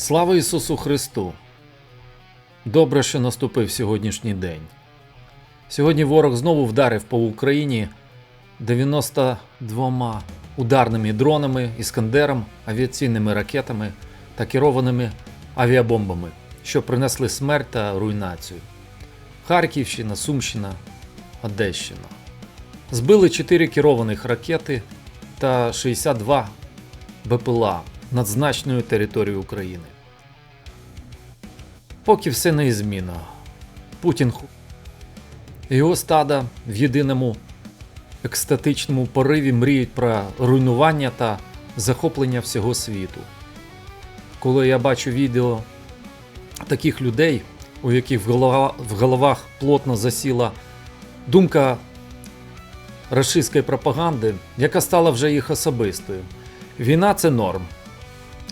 Слава Ісусу Христу! Добре, що наступив сьогоднішній день. Сьогодні ворог знову вдарив по Україні 92 ударними дронами, іскандером, авіаційними ракетами та керованими авіабомбами, що принесли смерть та руйнацію. Харківщина, Сумщина, Одещина. Збили 4 керованих ракети та 62 БПЛА над значною територією України. Поки все неізмінно. Путін його стада в єдиному екстатичному пориві мріють про руйнування та захоплення всього світу. Коли я бачу відео таких людей, у яких в, голова, в головах плотно засіла думка рашистської пропаганди, яка стала вже їх особистою. Війна це норм.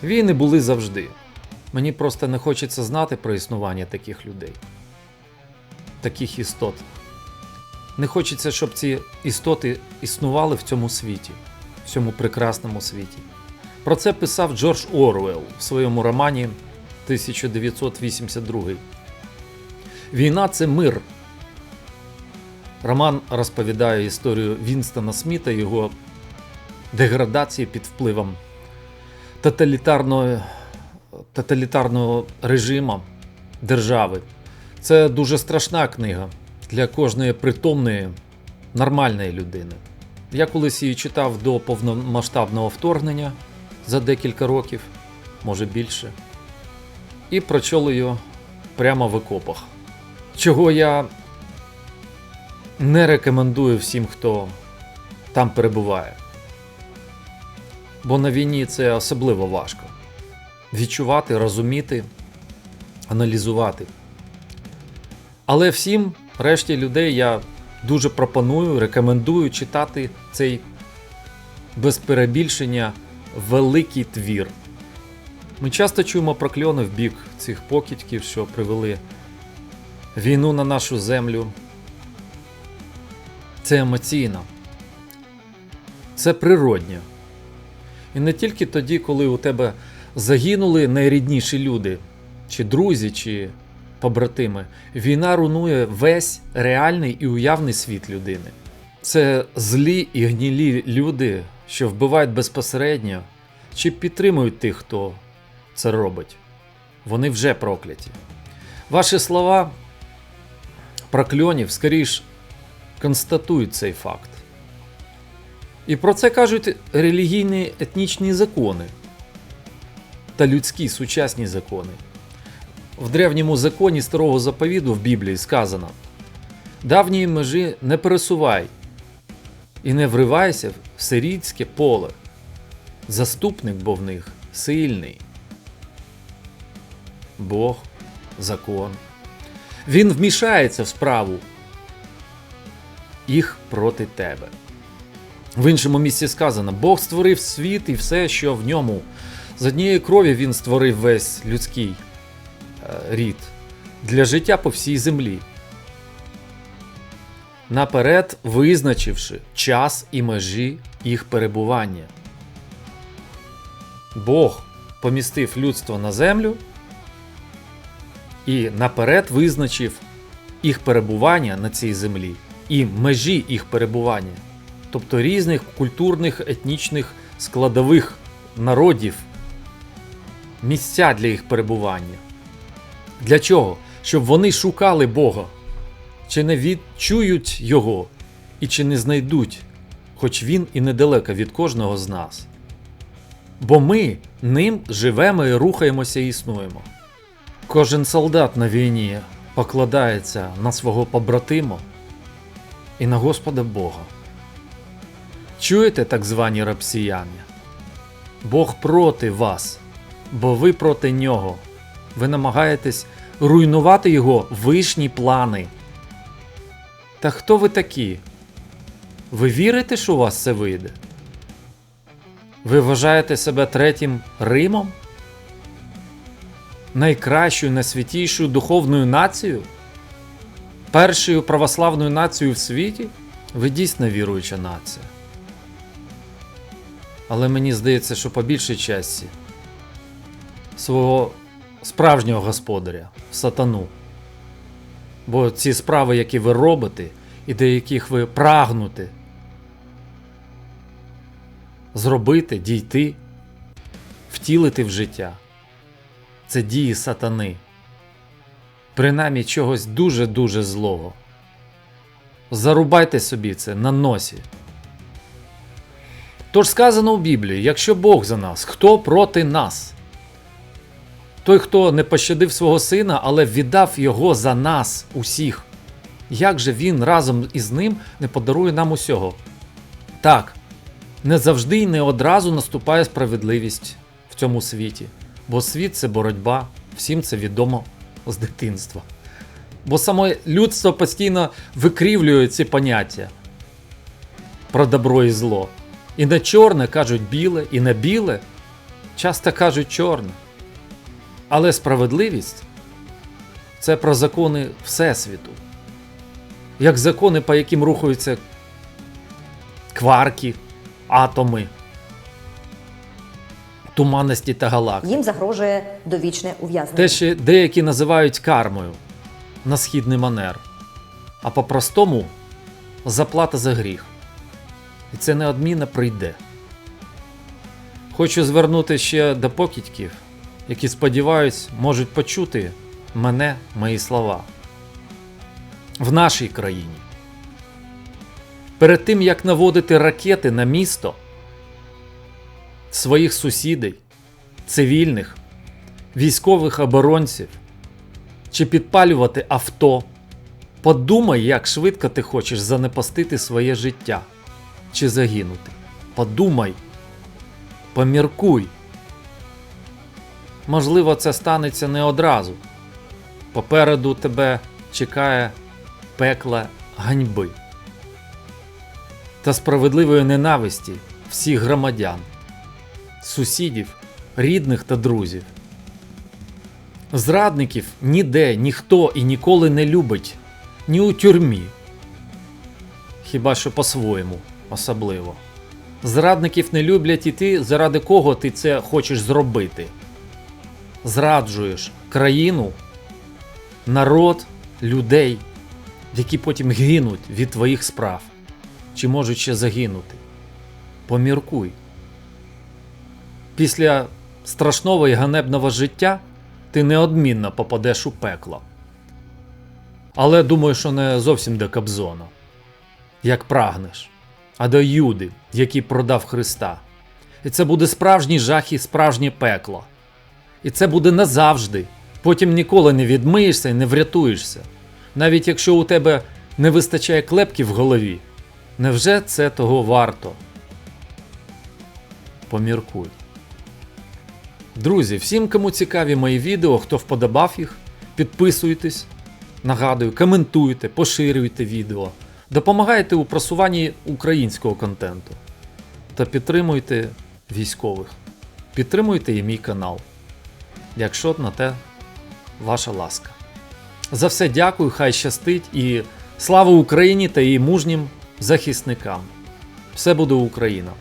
Війни були завжди. Мені просто не хочеться знати про існування таких людей, таких істот. Не хочеться, щоб ці істоти існували в цьому світі, в цьому прекрасному світі. Про це писав Джордж Оруелл в своєму романі 1982. Війна це мир. Роман розповідає історію Вінстона Сміта, його деградації під впливом тоталітарного, тоталітарного режиму держави. Це дуже страшна книга для кожної притомної, нормальної людини. Я колись її читав до повномасштабного вторгнення за декілька років, може більше, і прочел її прямо в окопах. Чого я не рекомендую всім, хто там перебуває. Бо на війні це особливо важко. Відчувати, розуміти, аналізувати. Але всім, решті людей, я дуже пропоную, рекомендую читати цей без перебільшення великий твір. Ми часто чуємо прокльони в бік цих покидьків, що привели війну на нашу землю. Це емоційно. Це природньо. І не тільки тоді, коли у тебе загинули найрідніші люди, чи друзі, чи побратими. Війна руйнує весь реальний і уявний світ людини. Це злі і гнілі люди, що вбивають безпосередньо, чи підтримують тих, хто це робить. Вони вже прокляті. Ваші слова прокльонів скоріш констатують цей факт. І про це кажуть релігійні етнічні закони та людські сучасні закони. В древньому законі старого заповіду в Біблії сказано: давньої межі не пересувай і не вривайся в сирітське поле. Заступник бо в них сильний. Бог, закон. Він вмішається в справу їх проти тебе. В іншому місці сказано: Бог створив світ і все, що в ньому. З однієї крові він створив весь людський е, рід для життя по всій землі. Наперед визначивши час і межі їх перебування. Бог помістив людство на землю і наперед визначив їх перебування на цій землі і межі їх перебування тобто різних культурних етнічних складових народів, місця для їх перебування. Для чого? Щоб вони шукали Бога, чи не відчують Його, і чи не знайдуть, хоч він і недалеко від кожного з нас. Бо ми ним живемо і рухаємося і існуємо. Кожен солдат на війні покладається на свого побратима і на Господа Бога. Чуєте, так звані рапсіяни? Бог проти вас, бо ви проти нього. Ви намагаєтесь руйнувати його вишні плани. Та хто ви такі? Ви вірите, що у вас це вийде? Ви вважаєте себе третім Римом? Найкращою, найсвятішою духовною нацією? Першою православною нацією в світі? Ви дійсно віруюча нація. Але мені здається, що по більшій часті свого справжнього господаря, сатану. Бо ці справи, які ви робите, і до яких ви прагнете зробити, дійти, втілити в життя, це дії сатани. Принаймні чогось дуже-дуже злого. Зарубайте собі це на носі. Тож сказано у Біблії: якщо Бог за нас, хто проти нас? Той, хто не пощадив свого сина, але віддав його за нас, усіх. Як же він разом із ним не подарує нам усього? Так, не завжди і не одразу наступає справедливість в цьому світі, бо світ це боротьба, всім це відомо з дитинства. Бо саме людство постійно викрівлює ці поняття про добро і зло. І на чорне кажуть біле, і на біле часто кажуть чорне. Але справедливість це про закони Всесвіту. Як закони, по яким рухаються кварки, атоми, туманності та галактики. Їм загрожує довічне ув'язнення. Те, що деякі називають кармою на східний манер, а по-простому заплата за гріх. І це неодмінно прийде. Хочу звернути ще до покидьків, які, сподіваюсь, можуть почути мене, мої слова. В нашій країні. Перед тим, як наводити ракети на місто своїх сусідей, цивільних, військових оборонців чи підпалювати авто, подумай, як швидко ти хочеш занепастити своє життя чи загинути. Подумай, поміркуй. Можливо, це станеться не одразу. Попереду тебе чекає пекла ганьби та справедливої ненависті всіх громадян, сусідів, рідних та друзів. Зрадників ніде ніхто і ніколи не любить, ні у тюрмі. Хіба що по-своєму особливо. Зрадників не люблять і ти, заради кого ти це хочеш зробити. Зраджуєш країну, народ, людей, які потім гинуть від твоїх справ, чи можуть ще загинути. Поміркуй. Після страшного і ганебного життя ти неодмінно попадеш у пекло. Але думаю, що не зовсім до Кобзона, як прагнеш, а до Юди, який продав Христа. І це буде справжній жах і справжнє пекло. І це буде назавжди. Потім ніколи не відмиєшся і не врятуєшся. Навіть якщо у тебе не вистачає клепки в голові, невже це того варто? Поміркуй. Друзі, всім, кому цікаві мої відео, хто вподобав їх, підписуйтесь, нагадую, коментуйте, поширюйте відео, допомагайте у просуванні українського контенту та підтримуйте військових. Підтримуйте і мій канал, якщо на те ваша ласка. За все дякую, хай щастить і слава Україні та її мужнім захисникам. Все буде Україна!